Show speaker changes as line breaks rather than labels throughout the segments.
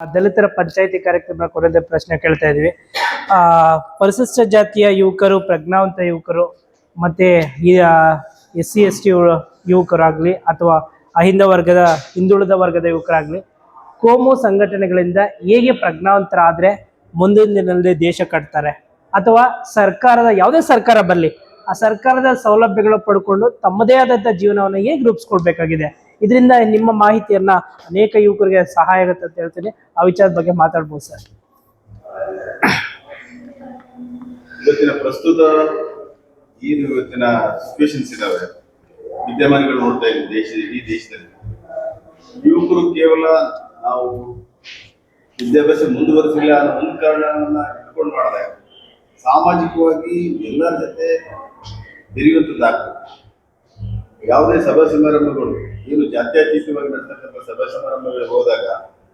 ದಲಿತರ ಪಂಚಾಯಿತಿ ಕಾರ್ಯಕ್ರಮ ಕೊನೆಯ ಪ್ರಶ್ನೆ ಕೇಳ್ತಾ ಇದೀವಿ ಆ, ಪರಿಶಿಷ್ಟ ಜಾತಿಯ ಯುವಕರು, ಪ್ರಜ್ಞಾವಂತ ಯುವಕರು, ಮತ್ತೆ ಈ ಎಸ್ ಸಿ ಎಸ್ ಟಿ ಯುವಕರಾಗ್ಲಿ ಅಥವಾ ಅಹಿಂದ ವರ್ಗದ, ಹಿಂದುಳಿದ ವರ್ಗದ ಯುವಕರಾಗ್ಲಿ, ಕೋಮು ಸಂಘಟನೆಗಳಿಂದ ಹೇಗೆ ಪ್ರಜ್ಞಾವಂತರಾದ್ರೆ ಮುಂದಿನ ದಿನದಲ್ಲಿ ದೇಶ ಕಟ್ತಾರೆ? ಅಥವಾ ಸರ್ಕಾರದ, ಯಾವುದೇ ಸರ್ಕಾರ ಬರಲಿ, ಆ ಸರ್ಕಾರದ ಸೌಲಭ್ಯಗಳು ಪಡ್ಕೊಂಡು ತಮ್ಮದೇ ಆದಂಥ ಜೀವನವನ್ನು ಹೇಗೆ ರೂಪಿಸ್ಕೊಳ್ಬೇಕಾಗಿದೆ? ಇದರಿಂದ ನಿಮ್ಮ ಮಾಹಿತಿಯನ್ನ ಅನೇಕ ಯುವಕರಿಗೆ ಸಹಾಯ ಆಗುತ್ತೆ ಅಂತ ಹೇಳ್ತೀನಿ. ಆ ವಿಚಾರದ ಬಗ್ಗೆ ಮಾತಾಡ್ಬೋದು ಸರ್.
ಇವತ್ತಿನ ಪ್ರಸ್ತುತ ಏನು ಇವತ್ತಿನ ಸಿಚುವೇಶನ್ಸ್ ಇದಾವೆ. ವಿದ್ಯಮಾನಗಳು ನೋಡ್ತಾ ಇದ್ದೀವಿ ದೇಶ, ಇಡೀ ದೇಶದಲ್ಲಿ. ಯುವಕರು ಕೇವಲ ನಾವು ವಿದ್ಯಾಭ್ಯಾಸ ಮುಂದುವರಿಸಿಲ್ಲ ಅನ್ನೋ ಒಂದು ಕಾರಣವನ್ನ ಇಟ್ಕೊಂಡು ಮಾಡಿದಾಗ ಸಾಮಾಜಿಕವಾಗಿ ಎಲ್ಲರ ಜೊತೆ ಬೆರೆಯುವಂಥದ್ದಾಗ್ತದೆ ಯಾವುದೇ ಸಭಾ ಸಮಾರಂಭಗಳು ಏನು ಜಾತ್ಯತೀತವಾಗಿ ನಡೆಸ್ತಕ್ಕಂಥ ಸಭಾ ಸಮಾರಂಭಗಳಿಗೆ ಹೋದಾಗ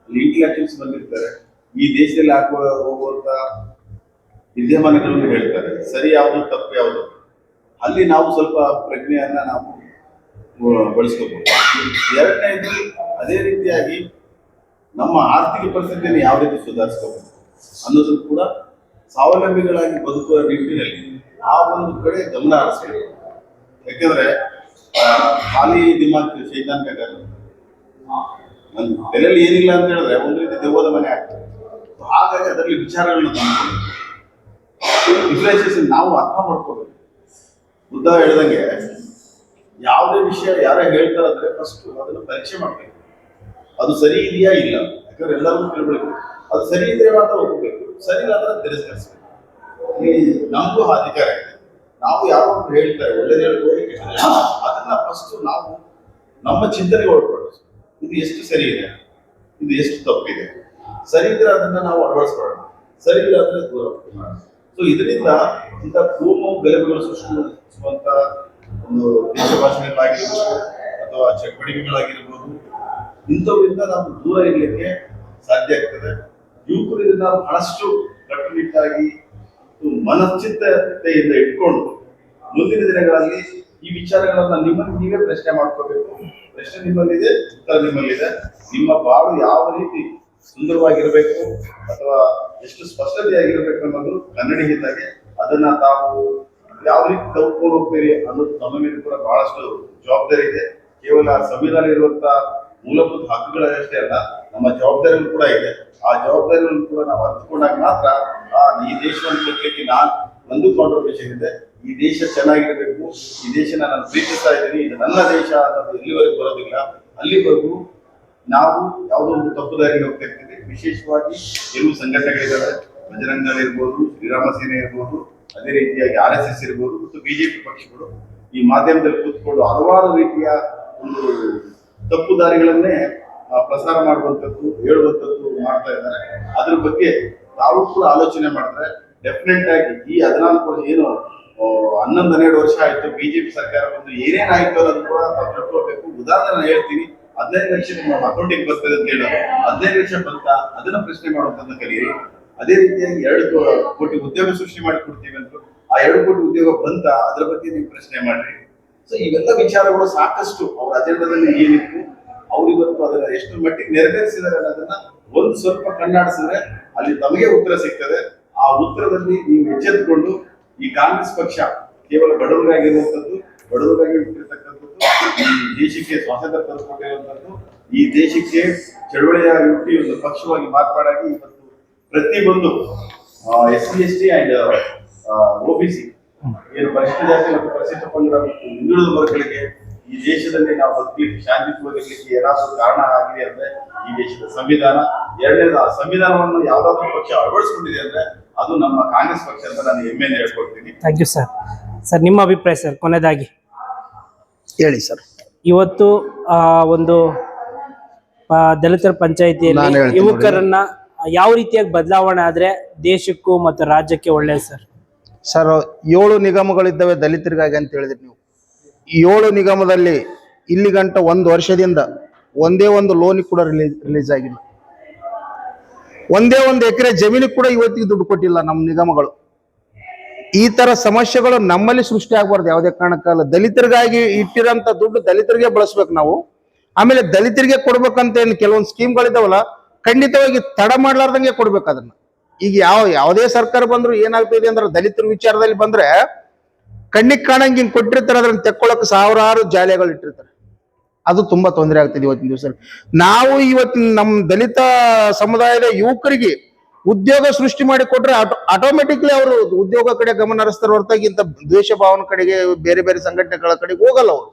ಅಲ್ಲಿ ಇಂಟಲೆಕ್ಚುಲ್ಸ್ ಬಂದಿರ್ತಾರೆ. ಈ ದೇಶದಲ್ಲಿ ಆಗುವ, ಹೋಗುವಂತ ವಿದ್ಯಮಾನಗಳನ್ನು ಹೇಳ್ತಾರೆ. ಸರಿ ಯಾವುದು, ತಪ್ಪು ಯಾವುದು? ಅಲ್ಲಿ ನಾವು ಸ್ವಲ್ಪ ಪ್ರಜ್ಞೆಯನ್ನ ನಾವು ಬಳಸ್ಕೋಬಹುದು ಎರಡನೇದು, ಅದೇ ರೀತಿಯಾಗಿ ನಮ್ಮ ಆರ್ಥಿಕ ಪರಿಸ್ಥಿತಿಯನ್ನು ಯಾವ ರೀತಿ ಸುಧಾರಿಸ್ಕೋಬಹುದು ಅನ್ನೋದು ಕೂಡ ಸ್ವಾವಲಂಬಿಗಳಾಗಿ ಬದುಕುವ ನಿಟ್ಟಿನಲ್ಲಿ ಆ ಒಂದು ಕಡೆ ಗಮನ ಹರಿಸ್ಬೇಕು. ಯಾಕಂದ್ರೆ ಖಾಲಿ ದಿಮಾಕ್ ಶೈತಾನ್ ಬೇಕಾದ್ರೆ ನನ್ನ ತಲೆಯಲ್ಲಿ ಏನಿಲ್ಲ ಅಂತ ಹೇಳಿದ್ರೆ ಒಂದು ರೀತಿ ದೆವ್ವದ ಮನೆ ಆಗ್ತದೆ. ಹಾಗಾಗಿ ಅದರಲ್ಲಿ ವಿಚಾರಗಳನ್ನ ವಿಜುವಲೈಸೇಷನ್ ನಾವು ಅರ್ಥ ಮಾಡ್ಕೋಬೇಕು. ಬುದ್ಧ ಹೇಳ್ದಂಗೆ ಯಾವುದೇ ವಿಷಯ ಯಾರೇ ಹೇಳ್ತಾರಂದ್ರೆ ಫಸ್ಟ್ ಅದನ್ನ ಪರೀಕ್ಷೆ ಮಾಡ್ಬೇಕು. ಅದು ಸರಿ ಇದೆಯಾ ಇಲ್ಲ? ಯಾಕಂದ್ರೆ ಎಲ್ಲರೂ ತಿಳ್ಬೇಕು ಅದು ಸರಿ ಇದ್ರೆ ಮಾತ್ರ ಒಪ್ಪಬೇಕು ಸರಿ ಇಲ್ಲ ಅಂದ್ರೆ ತಿರಸ್ಕರಿಸ್ಬೇಕು ನಮಗೂ ಅಧಿಕಾರ ಇದೆ. ನಾವು ಯಾವಾಗ ಹೇಳ್ತಾರೆ ಒಳ್ಳೇದು ಹೇಳ್ಬೋದು. ಅದನ್ನ ಫಸ್ಟ್ ನಾವು ನಮ್ಮ ಚಿಂತನೆಗೆ ಒಳಪಡಿಸ್ ಇದು ಎಷ್ಟು ಸರಿ ಇದೆ? ಇದು ಎಷ್ಟು ತಪ್ಪಿದೆ? ಸರಿ ಇದ್ರೆ ಅದನ್ನ ನಾವು ಅಳವಡಿಸ್ಕೊಳ್ಳೋಣ. ಸರಿ ಇಲ್ಲ ಅಂದ್ರೆ ದೂರ ಸೊ ಇದರಿಂದ ಇಂಥ ಕೋಮು ಗಲಭೆಗಳು ಸೃಷ್ಟಿಸುವಂತ ಒಂದು ದೇಶ ಭಾಷೆಗಳಾಗಿರ್ಬೋದು ಅಥವಾ ಚಟುವಟಿಕೆಗಳಾಗಿರ್ಬೋದು ಇಂಥವರಿಂದ ನಾವು ದೂರ ಇರಲಿಕ್ಕೆ ಸಾಧ್ಯ ಆಗ್ತದೆ. ಯುವಕರು ಇದನ್ನ ಬಹಳಷ್ಟು ಕಟ್ಟುನಿಟ್ಟಾಗಿ ಮನಶ್ಚಿತ್ತತೆಯಿಂದ ಇಟ್ಕೊಂಡು ಮುಂದಿನ ದಿನಗಳಲ್ಲಿ ಈ ವಿಚಾರಗಳನ್ನ ನಿಮ್ಮನ್ನು ನೀವೇ ಪ್ರಶ್ನೆ ಮಾಡ್ಕೋಬೇಕು. ಪ್ರಶ್ನೆ ನಿಮ್ಮಲ್ಲಿದೆ, ಉತ್ತರ ನಿಮ್ಮಲ್ಲಿದೆ. ನಿಮ್ಮ ಬಾಳು ಯಾವ ರೀತಿ ಸುಂದರವಾಗಿರ್ಬೇಕು ಅಥವಾ ಎಷ್ಟು ಸ್ಪಷ್ಟತೆಯಾಗಿರ್ಬೇಕು ಅನ್ನೋದು ಕನ್ನಡಿಗಿದ್ದಾಗೆ ಅದನ್ನ ತಾವು ಯಾವ ರೀತಿ ತಗೊಂಡು ಹೋಗ್ತೀರಿ ಅನ್ನೋದು ತಮ್ಮ ಮೇಲೆ ಕೂಡ ಬಹಳಷ್ಟು ಜವಾಬ್ದಾರಿ ಇದೆ. ಕೇವಲ ಸಂವಿಧಾನ ಇರುವಂತ ಮೂಲಭೂತ ಹಕ್ಕುಗಳಷ್ಟೇ ಅಲ್ಲ, ನಮ್ಮ ಜವಾಬ್ದಾರಿಗಳು ಕೂಡ ಇದೆ. ಆ ಜವಾಬ್ದಾರಿಗಳನ್ನು ಕೂಡ ನಾವು ಅರ್ಥಕೊಂಡಾಗ ಮಾತ್ರ ಈ ದೇಶವನ್ನು ಕಟ್ಟಲಿಕ್ಕೆ ನಾನು ಒಂದು ಕಾಂಟ್ರಿಬ್ಯೂಷನ್ ಇದೆ. ಈ ದೇಶ ಚೆನ್ನಾಗಿರಬೇಕು, ಈ ದೇಶನ ನಾನು ಪ್ರೀತಿಸ್ತಾ ಇದ್ದೀನಿ, ಇದು ನನ್ನ ದೇಶ ಅನ್ನೋದು ಎಲ್ಲಿವರೆಗೂ ಬರೋದಿಲ್ಲ. ಅಲ್ಲಿವರೆಗೂ ನಾವು ಯಾವುದೋ ಒಂದು ತಪ್ಪು ದಾರಿಗೆ ಹೋಗ್ತಾ ಇರ್ತೀವಿ ವಿಶೇಷವಾಗಿ ಕೆಲವು ಸಂಘಟನೆಗಳಿದ್ದಾವೆ ಬಜರಂಗ ದಳ ಇರ್ಬೋದು, ಶ್ರೀರಾಮ ಸೇನೆ ಇರ್ಬೋದು, ಅದೇ ರೀತಿಯಾಗಿ ಆರ್ ಎಸ್ ಎಸ್ ಇರ್ಬೋದು, ಮತ್ತು ಬಿಜೆಪಿ ಪಕ್ಷಗಳು ಈ ಮಾಧ್ಯಮದಲ್ಲಿ ಕೂತ್ಕೊಂಡು ಹಲವಾರು ರೀತಿಯ ಒಂದು ತಪ್ಪು ದಾರಿಗಳನ್ನೇ ಪ್ರಸಾರ ಮಾಡುವಂಥದ್ದು, ಹೇಳುವಂಥದ್ದು ಮಾಡ್ತಾ ಇದ್ದಾರೆ. ಅದ್ರ ಬಗ್ಗೆ ತಾವು ಕೂಡ ಆಲೋಚನೆ ಮಾಡಿದ್ರೆ ಡೆಫಿನೆಟ್ ಆಗಿ ಈ ಹದಿನಾಲ್ಕು ಏನು ಹನ್ನೊಂದು ಹನ್ನೆರಡು ವರ್ಷ ಆಯ್ತು ಬಿಜೆಪಿ ಸರ್ಕಾರ ಬಂದು ಏನೇನಾಯ್ತು ಅನ್ನೋದು ಕೂಡ ತಾವು ತಿಳ್ಕೊಳ್ಬೇಕು. ಉದಾಹರಣೆ ನಾನು ಹೇಳ್ತೀನಿ, ಹದಿನೈದು ಲಕ್ಷ ನಿಮ್ಮ ಅಕೌಂಟಿಗೆ ಬರ್ತದೆ ಅಂತ ಹೇಳೋದು. ಹದಿನೈದು ಲಕ್ಷ ಬಂತ, ಅದನ್ನ ಪ್ರಶ್ನೆ ಮಾಡುವಂತ ಕಲಿಯಿರಿ ಅದೇ ರೀತಿಯಾಗಿ ಎರಡು ಕೋಟಿ ಉದ್ಯೋಗ ಸೃಷ್ಟಿ ಮಾಡಿ ಕೊಡ್ತೀವಿ ಅಂತ ಆ ಎರಡು ಕೋಟಿ ಉದ್ಯೋಗ ಬಂತ, ಅದ್ರ ಬಗ್ಗೆ ನೀವು ಪ್ರಶ್ನೆ ಮಾಡ್ರಿ. ಸೊ ಇವೆಲ್ಲ ವಿಚಾರಗಳು ಸಾಕಷ್ಟು ಅವ್ರ ಅಜೆಂಡಾದಲ್ಲಿ ಏನಿತ್ತು, ಅವ್ರಿಗಂತೂ ಅದನ್ನ ಎಷ್ಟು ಮಟ್ಟಿಗೆ ನೆರವೇರಿಸಿದ್ದಾರೆ ಅನ್ನೋದನ್ನ ಒಂದು ಸ್ವಲ್ಪ ಕಣ್ಣಾಡಿಸಿದ್ರೆ ಅಲ್ಲಿ ತಮಗೆ ಉತ್ತರ ಸಿಗ್ತದೆ. ಆ ಉತ್ತರದಲ್ಲಿ ನೀವು ಎಚ್ಚೆತ್ತುಕೊಂಡು ಈ ಕಾಂಗ್ರೆಸ್ ಪಕ್ಷ ಕೇವಲ ಬಡವರಾಗಿರುವಂತದ್ದು ಬಡವರಾಗಿ ಹುಟ್ಟಿರ್ತಕ್ಕಂಥದ್ದು, ಈ ದೇಶಕ್ಕೆ ಸ್ವಾತಂತ್ರ್ಯ ತಂದುಕೊಟ್ಟಿರುವಂತದ್ದು ಈ ದೇಶಕ್ಕೆ ಚಳವಳಿಯ ಹುಟ್ಟಿ ಒಂದು ಪಕ್ಷವಾಗಿ ಮಾರ್ಪಾಡಾಗಿ ಇವತ್ತು ಒಂದು S C S T and C, ಏನು ಪರಿಶಿಷ್ಟ ಜಾತಿ ಮತ್ತು ಪರಿಶಿಷ್ಟ ಪಂಗಡ ಮತ್ತು ಹಿಂದುಳಿದ ವರ್ಗಗಳಿಗೆ ಈ ದೇಶದಲ್ಲಿ ನಾವು ಬದುಕಲಿಕ್ಕೆ ಶಾಂತಿಯುತವಾಗಿರ್ಲಿಕ್ಕೆ ಏನಾದರೂ ಕಾರಣ ಆಗಿದೆ ಅಂದ್ರೆ ಈ ದೇಶದ ಸಂವಿಧಾನ. ಎರಡನೇದು ಆ ಸಂವಿಧಾನವನ್ನು ಯಾವ್ದಾದ್ರು ಪಕ್ಷ ಅಳವಡಿಸಿಕೊಂಡಿದೆ ಅಂದ್ರೆ ಅದು ನಮ್ಮ ಕಾಂಗ್ರೆಸ್ ಪಕ್ಷ ಅಂತ ನಾನು ಹೆಮ್ಮೆಯಿಂದ ಹೇಳ್ಕೊಡ್ತೀನಿ
ಥ್ಯಾಂಕ್ ಯು ಸರ್ ಸರ್ ನಿಮ್ಮ ಅಭಿಪ್ರಾಯ ಸರ್ ಕೊನೆಯದಾಗಿ.
ಹೇಳಿ ಸರ್
ಇವತ್ತು ಆ ಒಂದು ಆ, ದಲಿತರ
ನಾನು
ಪಂಚಾಯಿತಿಯಲ್ಲಿ
ಹೇಳ್ತೀನಿ
ಯುವಕರನ್ನ ಯಾವ ರೀತಿಯಾಗಿ ಬದಲಾವಣೆ ಆದ್ರೆ ದೇಶಕ್ಕೂ ಮತ್ತು ರಾಜ್ಯಕ್ಕೆ ಒಳ್ಳೇದು ಸರ್
ಸರ್ ಏಳು ನಿಗಮಗಳಿದ್ದಾವೆ ದಲಿತರಿಗಾಗಿ ಅಂತ ಹೇಳಿದ್ರಿ ನೀವು. ಏಳು ನಿಗಮದಲ್ಲಿ ಇಲ್ಲಿ ಗಂಟ ಒಂದು ವರ್ಷದಿಂದ ಒಂದೇ ಒಂದು ಲೋನ್ ಕೂಡ ರಿಲೀಸ್ ರಿಲೀಸ್ ಆಗಿಲ್ಲ. ಒಂದೇ ಒಂದು ಎಕರೆ ಜಮೀನಿಗೆ ಕೂಡ ಇವತ್ತಿಗೆ ದುಡ್ಡು ಕೊಟ್ಟಿಲ್ಲ ನಮ್ಮ ನಿಗಮಗಳು. ಈ ತರ ಸಮಸ್ಯೆಗಳು ನಮ್ಮಲ್ಲಿ ಸೃಷ್ಟಿ ಆಗ್ಬಾರ್ದು ಯಾವುದೇ ಕಾರಣಕ್ಕಲ್ಲ ದಲಿತರಿಗಾಗಿ ಇಟ್ಟಿರೋಂಥ ದುಡ್ಡು ದಲಿತರಿಗೆ ಬಳಸ್ಬೇಕು ನಾವು. ಆಮೇಲೆ ದಲಿತರಿಗೆ ಕೊಡ್ಬೇಕಂತ ಏನು ಕೆಲವೊಂದು ಸ್ಕೀಮ್ಗಳಿದಾವಲ್ಲ ಖಂಡಿತವಾಗಿ ತಡ ಮಾಡ್ಲಾರ್ದಂಗೆ ಕೊಡ್ಬೇಕು ಅದನ್ನ. ಈಗ ಯಾವ, ಯಾವುದೇ ಸರ್ಕಾರ ಬಂದ್ರು ಏನಾಗ್ತಿದೆ ಅಂದ್ರೆ ದಲಿತರ ವಿಚಾರದಲ್ಲಿ ಬಂದ್ರೆ ಕಣ್ಣಿಗೆ ಕಾಣಂಗ್ ಹಿಂಗ್ ಕೊಟ್ಟಿರ್ತಾರೆ ಅದನ್ನ ತೆಕ್ಕೊಳಕ್ ಸಾವಿರಾರು ಜಾಲೆಗಳು ಇಟ್ಟಿರ್ತಾರೆ. ಅದು ತುಂಬಾ ತೊಂದರೆ ಆಗ್ತಿದೆ ಇವತ್ತಿನ ದಿವಸ ನಾವು ಇವತ್ತಿನ ನಮ್ಮ ದಲಿತ ಸಮುದಾಯದ ಯುವಕರಿಗೆ ಉದ್ಯೋಗ ಸೃಷ್ಟಿ ಮಾಡಿ ಕೊಟ್ರೆ ಆಟೋಮೆಟಿಕ್ಲಿ ಅವರು ಉದ್ಯೋಗ ಕಡೆ ಗಮನ ಹರಿಸ್ತಾರೆ ಹೊರತಾಗಿ ಇಂಥ ದ್ವೇಷ ಭಾವನ ಕಡೆಗೆ ಬೇರೆ ಬೇರೆ ಸಂಘಟನೆಗಳ ಕಡೆಗೆ ಹೋಗಲ್ಲ ಅವರು.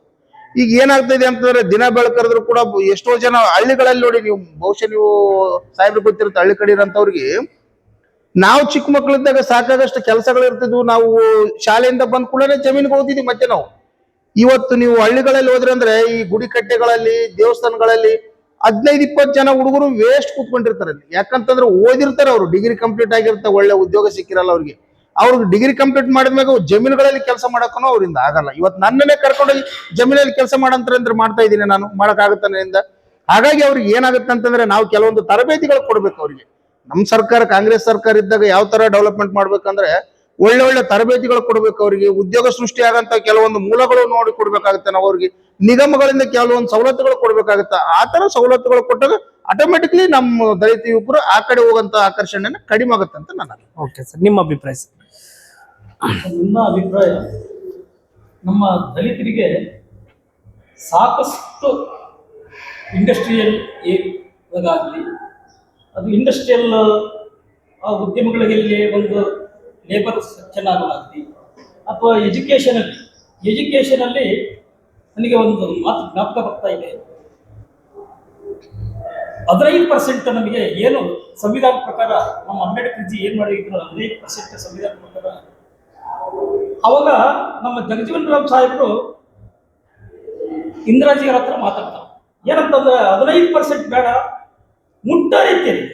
ಈಗ ಏನಾಗ್ತಿದೆ ಅಂತಂದ್ರೆ ದಿನ ಬೆಳಕರಿದ್ರು ಕೂಡ ಎಷ್ಟೋ ಜನ ಹಳ್ಳಿಗಳಲ್ಲಿ ನೋಡಿ ನೀವು ಬಹುಶಃ ನೀವು ಸಾಹೇಬ್ರು ಗೊತ್ತಿರುತ್ತೆ ಹಳ್ಳಿ ಕಡೆ ಇರೋಂಥವ್ರಿಗೆ ನಾವು ಚಿಕ್ಕ ಮಕ್ಕಳಿದ್ದಾಗ ಸಾಕಾಗಷ್ಟು ಕೆಲಸಗಳು ಇರ್ತಿದ್ವು ನಾವು ಶಾಲೆಯಿಂದ ಬಂದ ಕೂಡಲೇ ಜಮೀನಿಗೆ ಹೋಗ್ತಿದ್ವಿ ಮತ್ತೆ ನಾವು ಇವತ್ತು ನೀವು ಹಳ್ಳಿಗಳಲ್ಲಿ ಹೋದ್ರೆ ಅಂದ್ರೆ ಈ ಗುಡಿ ಕಟ್ಟೆಗಳಲ್ಲಿ, ದೇವಸ್ಥಾನಗಳಲ್ಲಿ ಹದಿನೈದು, ಇಪ್ಪತ್ತು ಜನ ಹುಡುಗರು ವೇಸ್ಟ್ ಕೂತ್ಕೊಂಡಿರ್ತಾರೆ ಯಾಕಂತಂದ್ರೆ ಓದಿರ್ತಾರೆ ಅವರು. ಡಿಗ್ರಿ ಕಂಪ್ಲೀಟ್ ಆಗಿರುತ್ತೆ, ಒಳ್ಳೆ ಉದ್ಯೋಗ ಸಿಕ್ಕಿರಲ್ಲ ಅವ್ರಿಗೆ. ಅವ್ರಿಗೆ ಡಿಗ್ರಿ ಕಂಪ್ಲೀಟ್ ಮಾಡಿದ್ಮೇಲೆ ಜಮೀನುಗಳಲ್ಲಿ ಕೆಲಸ ಮಾಡಕ್ಕೂ ಅವರಿಂದ ಆಗಲ್ಲ. ಇವತ್ತು ನನ್ನನ್ನೇ ಕರ್ಕೊಂಡೋಗಿ ಜಮೀನಲ್ಲಿ ಕೆಲಸ ಮಾಡಂತಾರೆ ಅಂದ್ರೆ ಮಾಡ್ತಾ ಇದ್ದೀನಿ ನಾನು. ಮಾಡಕ್ಕಾಗುತ್ತಾನೆ ಇಂದ ಹಾಗಾಗಿ ಅವ್ರಿಗೆ ಏನಾಗುತ್ತೆ ಅಂತಂದ್ರೆ ನಾವು ಕೆಲವೊಂದು ತರಬೇತಿಗಳು ಕೊಡ್ಬೇಕು ಅವ್ರಿಗೆ. ನಮ್ಮ ಸರ್ಕಾರ ಕಾಂಗ್ರೆಸ್ ಸರ್ಕಾರ ಇದ್ದಾಗ ಯಾವ ತರ ಡೆವಲಪ್ಮೆಂಟ್ ಮಾಡ್ಬೇಕಂದ್ರೆ ಒಳ್ಳೆ ಒಳ್ಳೆ ತರಬೇತಿಗಳು ಕೊಡ್ಬೇಕು ಅವರಿಗೆ. ಉದ್ಯೋಗ ಸೃಷ್ಟಿ ಆಗಂತ ಕೆಲವೊಂದು ಮೂಲಗಳು ನೋಡಿ ಕೊಡ್ಬೇಕಾಗುತ್ತೆ ನಾವು ಅವ್ರಿಗೆ. ನಿಗಮಗಳಿಂದ ಕೆಲವೊಂದು ಸವಲತ್ತುಗಳು ಕೊಡ್ಬೇಕಾಗುತ್ತೆ. ಆ ತರ ಸವಲತ್ತುಗಳು ಕೊಟ್ಟಾಗ ಆಟೋಮೆಟಿಕ್ಲಿ ನಮ್ಮ ದಲಿತ ಯುವಕರು ಆ ಕಡೆ ಹೋಗಂತ ಆಕರ್ಷಣೆನ ಕಡಿಮೆ ಆಗುತ್ತೆ ಅಂತ ನನ್ನ
ಓಕೆ ಸರ್ ನಿಮ್ಮ ಅಭಿಪ್ರಾಯ ಸರ್
ನನ್ನ ಅಭಿಪ್ರಾಯ ನಮ್ಮ ದಲಿತರಿಗೆ ಸಾಕಷ್ಟು ಇಂಡಸ್ಟ್ರಿಯಲ್ ಆಗಲಿ ಅದು ಇಂಡಸ್ಟ್ರಿಯಲ್ ಉದ್ಯಮಗಳಿಗೆ ಒಂದು ಲೇಬರ್ ಚೆನ್ನಾಗಲಾಗಲಿ ಅಥವಾ ಎಜುಕೇಷನಲ್ಲಿ ಎಜುಕೇಷನಲ್ಲಿ ನನಗೆ ಒಂದು ಮಾತು ಜ್ಞಾಪಕ ಬರ್ತಾ ಇದೆ. ಹದಿನೈದು ಪರ್ಸೆಂಟ್ ನಮಗೆ ಏನು ಸಂವಿಧಾನ ಪ್ರಕಾರ, ನಮ್ಮ ಅಂಬೇಡ್ಕರ್ ಜಿ ಏನು ಮಾಡಿದ್ರು ಹದಿನೈದು ಪರ್ಸೆಂಟ್ ಸಂವಿಧಾನ ಪ್ರಕಾರ. ಅವಾಗ ನಮ್ಮ ಜಗಜೀವನ್ ರಾಮ್ ಸಾಹೇಬರು ಇಂದಿರಾಜಿಯವರ ಹತ್ರ ಮಾತಾಡ್ತಾರೆ. ಏನಂತಂದ್ರೆ ಹದಿನೈದು ಪರ್ಸೆಂಟ್ ಬೇಡ ಮುಟ್ಟ ರೀತಿಯಲ್ಲಿ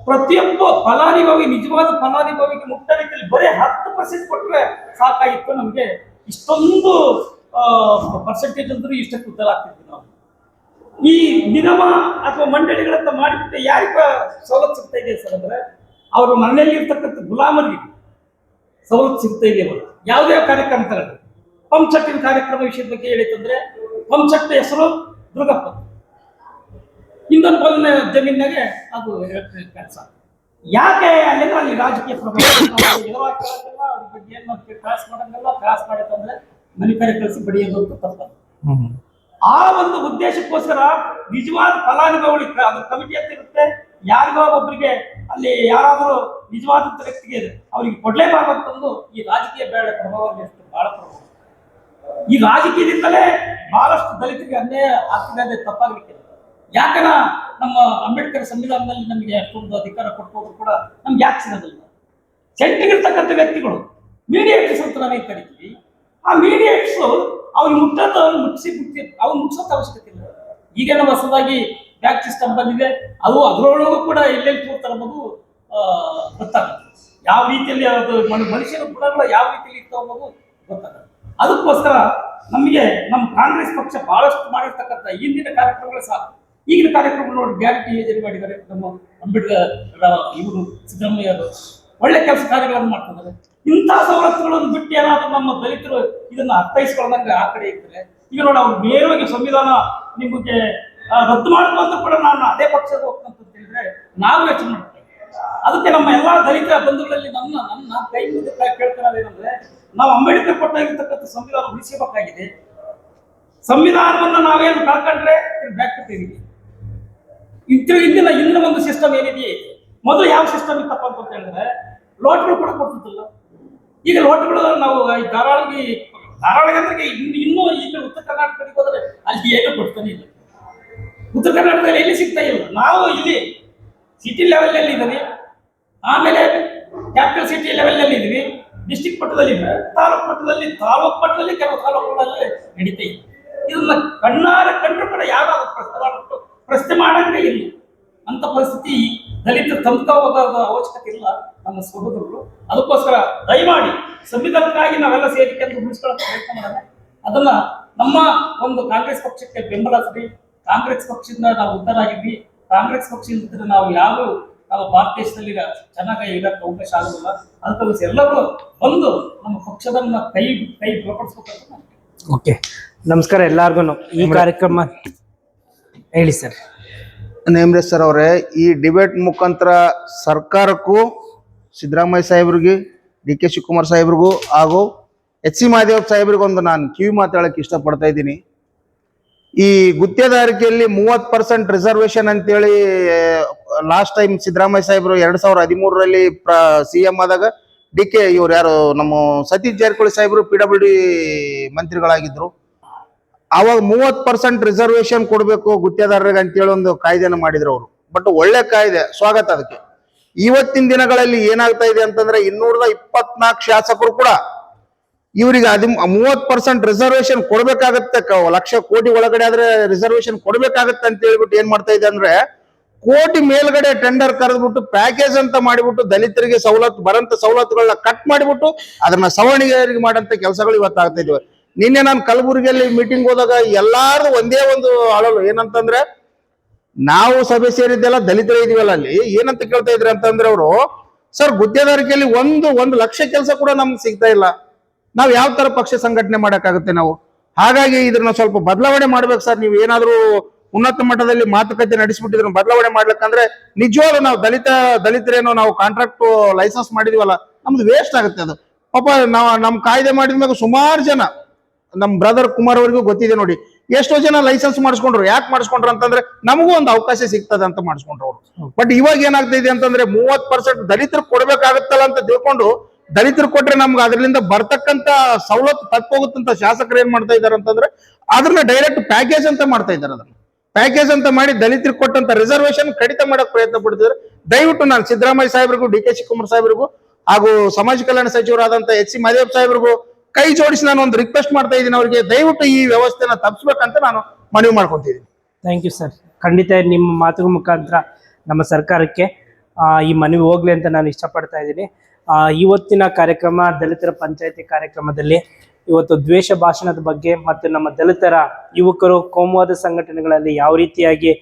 ಪ್ರತಿಯೊಬ್ಬ ಫಲಾನುಭವಿ, ನಿಜವಾದ ಫಲಾನುಭವಿಗೆ ಮುಟ್ಟ ರೀತಿಯಲ್ಲಿ ಬರೀ ಹತ್ತು ಪರ್ಸೆಂಟ್ ಕೊಟ್ಟರೆ ಸಾಕಾಗಿತ್ತು ನಮಗೆ. ಇಷ್ಟೊಂದು ಪರ್ಸೆಂಟೇಜ್ ಅಂದ್ರೂ ಇಷ್ಟಕ್ಕೆ ಉದ್ದಲಾಗ್ತಿದ್ವಿ ನಾವು. ಈ ನಿಗಮ ಅಥವಾ ಮಂಡಳಿಗಳಂತ ಮಾಡಿಬಿಟ್ಟು ಯಾರಿಗ ಸವಲತ್ತು ಸಿಗ್ತಾ ಇದೆ ಸರ್ ಅಂದ್ರೆ, ಅವರು ಮನೆಯಲ್ಲಿ ಇರ್ತಕ್ಕಂಥ ಗುಲಾಮರಿಗೆ ಸವಲತ್ತು ಸಿಗ್ತಾ ಇದೆ ಯಾವುದೇ ಕಾರ್ಯಕ್ರಮ ಪಂಪ್ ಸೆಟ್ಟಿನ ಕಾರ್ಯಕ್ರಮ ವಿಷಯದ ಬಗ್ಗೆ ಹೇಳಿತಂದ್ರೆ ಪಂಪ್ಸೆಟ್ ಹೆಸರು ದುರ್ಗಪ್ಪ ಇನ್ನೊಂದು ಬಂದ ಜಮೀನಾಗೆ ಅದು ಕೆಲಸ ಯಾಕೆ ಅಲ್ಲಿಂದ್ರೆ ಅಲ್ಲಿ ರಾಜಕೀಯ ಪ್ರಭಾವ ಅದ್ರ ಬಗ್ಗೆ ಏನು ಕ್ರಾಸ್ ಮಾಡಂಗಿಲ್ಲ ಕ್ಲಾಸ್ ಮಾಡಿತ್ತಂದ್ರೆ ಮನೆ ಕರೆ ಕಳಿಸಿ ಬಡಿಯೋದು ಅಂತ ತಪ್ಪದು ಆ ಒಂದು ಉದ್ದೇಶಕ್ಕೋಸ್ಕರ ನಿಜವಾದ ಫಲಾನುಭವಿ ಅದು ಕಮಿಟಿ ಅಂತ ಇರುತ್ತೆ. ಯಾರಿಗೋ ಒಬ್ಬರಿಗೆ ಅಲ್ಲಿ ಯಾರಾದರೂ ನಿಜವಾದ ವ್ಯಕ್ತಿಗೆ ಅವರಿಗೆ ಕೊಡ್ಲೇಬಾರ್ದಂತಂದು ಈ ರಾಜಕೀಯ ಬೇಡ ಪ್ರಭಾವ ಬೀರುತ್ತೆ ಬಹಳ ಪ್ರಭಾವ ಈ ರಾಜಕೀಯದಿಂದಲೇ ಬಹಳಷ್ಟು ದಲಿತರಿಗೆ ಅನ್ಯಾಯ ಆಗ್ತಿದೆ ತಪ್ಪಾಗ್ಲಿಕ್ಕೆ ಯಾಕನ ನಮ್ಮ ಅಂಬೇಡ್ಕರ್ ಸಂವಿಧಾನದಲ್ಲಿ ನಮಗೆ ಅಷ್ಟೊಂದು ಅಧಿಕಾರ ಕೊಟ್ಟು ಕೂಡ ನಮ್ಗೆ ಯಾಕೆ ಸಿಗೋದಿಲ್ಲ? ಸೆಂಟಿಗಿರ್ತಕ್ಕಂಥ ವ್ಯಕ್ತಿಗಳು ಮೀಡಿಯೇಟರ್ಸ್ ಅಂತ ನಾವೇ ಕರಿತೀವಿ ಆ ಮೀಡಿಯೇಟ್ಸ್ ಅವ್ರಿಗೆ ಮುಟ್ಟದ ಮುಟ್ಟಿಸಿ ಮುಟ್ಟಿ, ಅವ್ರು ಮುಟ್ಸೋಕೆ ಅವಶ್ಯಕತೆ ಇಲ್ಲ. ಈಗ ನಮ್ಮ ಹೊಸದಾಗಿ ಬ್ಯಾಕ್ ಸಿಸ್ಟಮ್ ಬಂದಿದೆ. ಅದು ಅದರೊಳಗೂ ಕೂಡ ಎಲ್ಲೆಲ್ಲಿ ತೋರ್ತಾರೆ ಅನ್ನೋದು ಗೊತ್ತಾಗುತ್ತೆ ಯಾವ ರೀತಿಯಲ್ಲಿ ಅದು ಮನುಷ್ಯನ ಗುಣಗಳು ಯಾವ ರೀತಿಯಲ್ಲಿ ಇತ್ತು ಅನ್ನೋದು ಗೊತ್ತಾಗುತ್ತೆ ಅದಕ್ಕೋಸ್ಕರ ನಮಗೆ ನಮ್ಮ ಕಾಂಗ್ರೆಸ್ ಪಕ್ಷ ಬಹಳಷ್ಟು ಮಾಡಿರ್ತಕ್ಕಂಥ ಹಿಂದಿನ ಕಾರ್ಯಕ್ರಮಗಳು ಸಾಕು. ಈಗಿನ ಕಾರ್ಯಕ್ರಮ ನೋಡಿ ಗ್ಯಾರಂಟಿ ಯೋಜನೆ ಮಾಡಿದ್ದಾರೆ ನಮ್ಮ ಅಂಬೇಡ್ಕರ್ ಇವರು ಸಿದ್ದರಾಮಯ್ಯ ಒಳ್ಳೆ ಕೆಲಸ ಕಾರ್ಯಗಳನ್ನು ಮಾಡ್ತಿದ್ದಾರೆ. ಇಂಥ ಸವಲತ್ತುಗಳನ್ನು ಬಿಟ್ಟು ಏನಾದರೂ ನಮ್ಮ ದಲಿತರು ಇದನ್ನ ಅರ್ಥೈಸ್ಕೊಳ್ಳೋದಂಗೆ ಆ ಕಡೆ ಇರ್ತಾರೆ ಈಗ ನೋಡಿ ಅವ್ರು ನೇರವಾಗಿ ಸಂವಿಧಾನ ನಿಮಗೆ ರದ್ದು ಮಾಡುದು ಅಂತ ಕೂಡ ನಾನು ಅದೇ ಪಕ್ಷದ ಹೋಗ್ತಂತ ಹೇಳಿದ್ರೆ ನಾವು ಯೋಚನೆ ಮಾಡ್ತೇವೆ. ಅದಕ್ಕೆ ನಮ್ಮ ಎಲ್ಲಾ ದಲಿತ ಬಂಧುಗಳಲ್ಲಿ ನನ್ನ ನನ್ನ ಕೈ ಮುಂದೆ ಕೇಳ್ತಾರೇನಂದ್ರೆ ನಾವು ಅಂಬೇಡ್ಕರ್ ಕೊಟ್ಟಾಗಿರ್ತಕ್ಕಂಥ ಸಂವಿಧಾನ ಉಳಿಸಬೇಕಾಗಿದೆ. ಸಂವಿಧಾನವನ್ನು ನಾವೇನು ಕಳ್ಕೊಂಡ್ರೆ ಬ್ಯಾಕ್ ತೆರಿಗೆ ಇಂಥ ಇಂದಿನ ಇಂದಿನ ಒಂದು ಸಿಸ್ಟಮ್ ಏನಿದೆಯೇ ಮೊದಲು ಯಾವ ಸಿಸ್ಟಮ್ ಇತ್ತಪ್ಪ ಅಂತ ಹೇಳಿದ್ರೆ ಲೋಟ್ಗಳು ಕೂಡ ಕೊಡ್ತಿದ್ದಿಲ್ಲ. ಈಗ ಲೋಟ್ಗಳು ನಾವು ಈ ಧಾರಾಳಿಗೆ ಧಾರಾಳಿಗೆ ಅಂದ್ರೆ ಇನ್ನು ಈಗ ಉತ್ತರ ಕರ್ನಾಟಕದಲ್ಲಿ ಹೋದ್ರೆ ಅಲ್ಲಿ ಏನು ಕೊಡ್ತಾನೆ ಇಲ್ಲ. ಉತ್ತರ ಕರ್ನಾಟಕದಲ್ಲಿ ಎಲ್ಲಿ ಸಿಗ್ತಾ ಇಲ್ಲ? ನಾವು ಇಲ್ಲಿ ಸಿಟಿ ಲೆವೆಲ್ ಅಲ್ಲಿ ಇದ್ದೀವಿ. ಆಮೇಲೆ ಕ್ಯಾಪಿಟಲ್ ಸಿಟಿ ಲೆವೆಲ್ ಅಲ್ಲಿ ಇದೀವಿ ಡಿಸ್ಟಿಕ್ ಮಟ್ಟದಲ್ಲಿ ತಾಲೂಕು ಮಟ್ಟದಲ್ಲಿ ತಾಲೂಕು ಮಟ್ಟದಲ್ಲಿ ಕೆಲವು ತಾಲೂಕುಗಳಲ್ಲಿ ನಡೀತಾ ಇದೆ. ಇದನ್ನ ಕಣ್ಣಾರ ಕಂಡ್ರು ಕೂಡ ಯಾರಾದ್ರೂ ಪ್ರಶ್ನೆ ಮಾಡಬೇಕು ಪ್ರಶ್ನೆ ಮಾಡಂಗೆ ಇಲ್ಲ ಅಂತ ಪರಿಸ್ಥಿತಿ ದಲಿತ ತಂತ ಹೋಗೋದ ಅವಶ್ಯಕತೆ ಇಲ್ಲ ನಮ್ಮ ಸಹೋದರರು. ಅದಕ್ಕೋಸ್ಕರ ದಯಮಾಡಿ ಸಂವಿಧಾನಕ್ಕಾಗಿ ನಾವೆಲ್ಲ ಸೇರಿಕೊಂಡು ಉಳಿಸ್ಕೊಳ್ಳೋ ಪ್ರಯತ್ನ ಮಾಡೋಣ. ಅದನ್ನ ನಮ್ಮ ಒಂದು ಕಾಂಗ್ರೆಸ್ ಪಕ್ಷಕ್ಕೆ ಬೆಂಬಲ ಸರಿ ಕಾಂಗ್ರೆಸ್ ಪಕ್ಷದಿಂದ ನಾವು ಉದ್ಧಾರ ಆಗಿದ್ವಿ ಕಾಂಗ್ರೆಸ್ ಪಕ್ಷ ಇಲ್ದಿದ್ರೆ ನಾವು ಯಾರು ನಾವು ಭಾರತ ದೇಶದಲ್ಲಿ ಚೆನ್ನಾಗಿ ಇರಕ್ಕೆ ಅವಕಾಶ ಆಗೋದಿಲ್ಲ. ಅದಕ್ಕೋಸ್ಕರ ಎಲ್ಲರೂ ಬಂದು ನಮ್ಮ ಪಕ್ಷದನ್ನ ಕೈ ಕೈ ಬಲಪಡಿಸ್ಬೇಕಂತ
ಓಕೆ. ನಮಸ್ಕಾರ ಎಲ್ಲಾರ್ಗು ಈ ಕಾರ್ಯಕ್ರಮ ಹೇಳಿ ಸರ್.
ನೇಮ್ರೇಶ್ ಸರ್ ಅವರೇ, ಈ ಡಿಬೇಟ್ ಮುಖಾಂತರ ಸರ್ಕಾರಕ್ಕೂ, ಸಿದ್ದರಾಮಯ್ಯ ಸಾಹೇಬ್ರಿಗೆ ಡಿ ಕೆ ಶಿವಕುಮಾರ್ ಸಾಹೇಬ್ರಿಗೂ ಹಾಗೂ ಎಚ್ ಸಿ ಮಹಾದೇವ್ ಸಾಹೇಬ್ರಿಗೊಂದು ನಾನು ಕಿವಿ ಮಾತಾಡಕ್ಕೆ ಇಷ್ಟಪಡ್ತಾ ಇದ್ದೀನಿ. ಈ ಗುತ್ತೇದಾರಿಕೆಯಲ್ಲಿ ಮೂವತ್ತು ಪರ್ಸೆಂಟ್ ರಿಸರ್ವೇಶನ್ ಅಂತೇಳಿ ಲಾಸ್ಟ್ ಟೈಮ್ ಸಿದ್ದರಾಮಯ್ಯ ಸಾಹೇಬ್ರು ಎರಡ್ ಸಾವಿರ ಹದಿಮೂರರಲ್ಲಿ ಪ್ರ ಸಿ ಎಂ ಆದಾಗ ಡಿ ಕೆ ಇವ್ರು ಯಾರು, ನಮ್ಮ ಸತೀಶ್ ಜಾರಕಿಹೊಳಿ ಸಾಹೇಬ್ರು ಪಿ ಡಬ್ಲ್ಯೂ ಡಿ ಮಂತ್ರಿಗಳಾಗಿದ್ರು. ಅವಾಗ ಮೂವತ್ ಪರ್ಸೆಂಟ್ ರಿಸರ್ವೇಶನ್ ಕೊಡಬೇಕು ಅಂತ ಅಂತೇಳಿ ಒಂದು ಕಾಯ್ದೆನ ಮಾಡಿದ್ರು ಅವರು. ಬಟ್ ಒಳ್ಳೆ ಕಾಯ್ದೆ, ಸ್ವಾಗತ ಅದಕ್ಕೆ. ಇವತ್ತಿನ ದಿನಗಳಲ್ಲಿ ಏನಾಗ್ತಾ ಇದೆ ಅಂತಂದ್ರೆ ಇನ್ನೂರ ಇಪ್ಪತ್ನಾಲ್ಕು ಶಾಸಕರು ಕೂಡ ಇವರಿಗೆ ಅದಿ ಮೂವತ್ ಪರ್ಸೆಂಟ್ ರಿಸರ್ವೇಶನ್ ಕೊಡ್ಬೇಕಾಗತ್ತೆ ಲಕ್ಷ ಕೋಟಿ ಒಳಗಡೆ ಆದ್ರೆ ರಿಸರ್ವೇಶನ್ ಕೊಡ್ಬೇಕಾಗತ್ತೆ ಅಂತ ಹೇಳ್ಬಿಟ್ಟು ಏನ್ ಮಾಡ್ತಾ ಇದೆ ಅಂದ್ರೆ ಕೋಟಿ ಮೇಲ್ಗಡೆ ಟೆಂಡರ್ ಕರೆದ್ಬಿಟ್ಟು ಪ್ಯಾಕೇಜ್ ಅಂತ ಮಾಡಿಬಿಟ್ಟು ದಲಿತರಿಗೆ ಸವಲತ್ತು ಬರಂತ ಸವಲತ್ತುಗಳನ್ನ ಕಟ್ ಮಾಡಿಬಿಟ್ಟು ಅದನ್ನ ಸವರ್ಣಿಗರಿಗೆ ಮಾಡಂತ ಕೆಲಸಗಳು ಇವತ್ತು ಆಗ್ತಾ ಇದ್ವಿ. ನಿನ್ನೆ ನಾನು ಕಲಬುರಗಿಯಲ್ಲಿ ಮೀಟಿಂಗ್ ಹೋದಾಗ ಎಲ್ಲಾರು ಒಂದೇ ಒಂದು ಅಳಲು ಏನಂತಂದ್ರೆ, ನಾವು ಸಭೆ ಸೇರಿದ್ದೆಲ್ಲ ದಲಿತರೇ ಇದೀವಲ್ಲ ಅಲ್ಲಿ. ಏನಂತ ಕೇಳ್ತಾ ಇದ್ರಿ ಅಂತಂದ್ರೆ ಅವರು, ಸರ್ ಗುದ್ದೆದಾರಿಕೆಯಲ್ಲಿ ಒಂದು ಒಂದು ಲಕ್ಷ ಕೆಲಸ ಕೂಡ ನಮ್ಗೆ ಸಿಗ್ತಾ ಇಲ್ಲ. ನಾವು ಯಾವ ತರ ಪಕ್ಷ ಸಂಘಟನೆ ಮಾಡಕ್ಕಾಗುತ್ತೆ ನಾವು? ಹಾಗಾಗಿ ಇದನ್ನ ಸ್ವಲ್ಪ ಬದಲಾವಣೆ ಮಾಡ್ಬೇಕು ಸರ್. ನೀವು ಏನಾದ್ರೂ ಉನ್ನತ ಮಟ್ಟದಲ್ಲಿ ಮಾತುಕತೆ ನಡೆಸಿಬಿಟ್ಟಿದ್ರು ಬದಲಾವಣೆ ಮಾಡ್ಲಿಕ್ಕಂದ್ರೆ ನಿಜವಾಗ್ಲೂ ನಾವು ದಲಿತ, ದಲಿತರೇನೋ ನಾವು ಕಾಂಟ್ರಾಕ್ಟ್ ಲೈಸೆನ್ಸ್ ಮಾಡಿದೀವಲ್ಲ, ನಮ್ದು ವೇಸ್ಟ್ ಆಗುತ್ತೆ ಅದು. ಪಾಪ ನಾವು ನಮ್ ಕಾಯ್ದೆ ಮಾಡಿದ್ಮೇಲೆ ಸುಮಾರು ಜನ ನಮ್ ಬ್ರದರ್ ಕುಮಾರ್ ಅವರಿಗೂ ಗೊತ್ತಿದೆ ನೋಡಿ. ಎಷ್ಟೋ ಜನ ಲೈಸೆನ್ಸ್ ಮಾಡಿಸ್ಕೊಂಡ್ರು. ಯಾಕೆ ಮಾಡಿಸ್ಕೊಂಡ್ರು ಅಂತಂದ್ರೆ ನಮಗೂ ಒಂದು ಅವಕಾಶ ಸಿಗ್ತದೆ ಅಂತ ಮಾಡಿಸ್ಕೊಂಡ್ರು ಅವರು. ಬಟ್ ಇವಾಗ ಏನಾಗ್ತಾ ಇದೆ ಅಂತಂದ್ರೆ ಮೂವತ್ ಪರ್ಸೆಂಟ್ ದಲಿತರು ಕೊಡ್ಬೇಕಾಗತ್ತಲ್ಲ ಅಂತ ತಿಳ್ಕೊಂಡು ದಲಿತರು ಕೊಟ್ರೆ ನಮ್ಗೆ ಅದರಿಂದ ಬರ್ತಕ್ಕಂತ ಸವಲತ್ತು ತಪ್ಪೋಗುತ್ತಂತ ಶಾಸಕರು ಏನ್ ಮಾಡ್ತಾ ಇದಾರೆ ಅಂತಂದ್ರೆ ಅದನ್ನ ಡೈರೆಕ್ಟ್ ಪ್ಯಾಕೇಜ್ ಅಂತ ಮಾಡ್ತಾ ಇದ್ದಾರೆ ಅದನ್ನ. ಪ್ಯಾಕೇಜ್ ಅಂತ ಮಾಡಿ ದಲಿತರಿಗೆ ಕೊಟ್ಟಂತ ರಿಸರ್ವೇಶನ್ ಕಡಿತ ಮಾಡಕ್ ಪ್ರಯತ್ನ ಪಡ್ತಿದ್ದಾರೆ ದಯವಿಟ್ಟು ನಾನು ಸಿದ್ದರಾಮಯ್ಯ ಸಾಹೇಬ್ರಿಗೂ ಡಿ ಕೆ ಶಿವಕುಮಾರ್ ಸಾಹೇಬ್ರಿಗೂ ಹಾಗೂ ಸಮಾಜ ಕಲ್ಯಾಣ ಸಚಿವರಾದಂತ ಎಚ್ ಸಿ ಮಹದೇವ್ ಸಾಹೇಬ್ರಿಗೂ ಕೈ ಜೋಡಿಸಿ ನಾನು ಒಂದು ರಿಕ್ವೆಸ್ಟ್ ಮಾಡ್ತಾ ಇದ್ದೀನಿ ಅವರಿಗೆ, ದಯವಿಟ್ಟು ಈ ವ್ಯವಸ್ಥೆನ ತಪ್ಪಿಸ್ಬೇಕಂತ ನಾನು ಮನವಿ ಮಾಡ್ಕೊತಿದ್ದೀನಿ
ಥ್ಯಾಂಕ್ ಯು ಸರ್ ಖಂಡಿತ ನಿಮ್ಮ ಮಾತುಗಳ ಮುಖಾಂತರ ನಮ್ಮ ಸರ್ಕಾರಕ್ಕೆ ಈ ಮನವಿ ಹೋಗ್ಲಿ ಅಂತ ನಾನು ಇಷ್ಟಪಡ್ತಾ ಇದ್ದೀನಿ. ಇವತ್ತಿನ ಕಾರ್ಯಕ್ರಮ ದಲಿತರ ಪಂಚಾಯತಿ ಕಾರ್ಯಕ್ರಮದಲ್ಲಿ ಇವತ್ತು ದ್ವೇಷ ಭಾಷಣದ ಬಗ್ಗೆ ಮತ್ತು ನಮ್ಮ ದಲಿತರ ಯುವಕರು ಕೋಮುವಾದ ಸಂಘಟನೆಗಳಲ್ಲಿ ಯಾವ ರೀತಿಯಾಗಿ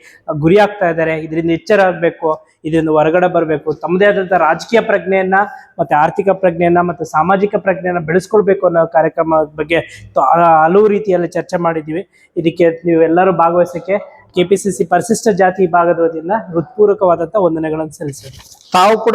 ಗುರಿಯಾಗ್ತಾ ಇದ್ದಾರೆ, ಇದರಿಂದ ಎಚ್ಚರ ಆಗಬೇಕು, ಇದರಿಂದ ಹೊರಗಡೆ ಬರಬೇಕು, ತಮ್ಮದೇ ಆದಂಥ ರಾಜಕೀಯ ಪ್ರಜ್ಞೆಯನ್ನ ಮತ್ತು ಆರ್ಥಿಕ ಪ್ರಜ್ಞೆಯನ್ನ ಮತ್ತು ಸಾಮಾಜಿಕ ಪ್ರಜ್ಞೆಯನ್ನ ಬೆಳೆಸ್ಕೊಳ್ಬೇಕು ಅನ್ನೋ ಕಾರ್ಯಕ್ರಮದ ಬಗ್ಗೆ ಹಲವು ರೀತಿಯಲ್ಲಿ ಚರ್ಚೆ ಮಾಡಿದ್ದೀವಿ. ಇದಕ್ಕೆ ನೀವೆಲ್ಲರೂ ಭಾಗವಹಿಸಕ್ಕೆ ಕೆ ಪಿ ಸಿ ಸಿ ಪರಿಶಿಷ್ಟ ಜಾತಿ ವಿಭಾಗದ ವತಿಯಿಂದ ಹೃತ್ಪೂರ್ವಕವಾದಂಥ ವಂದನೆಗಳನ್ನು ಸಲ್ಲಿಸಿದೆ
ತಾವು ಕೂಡ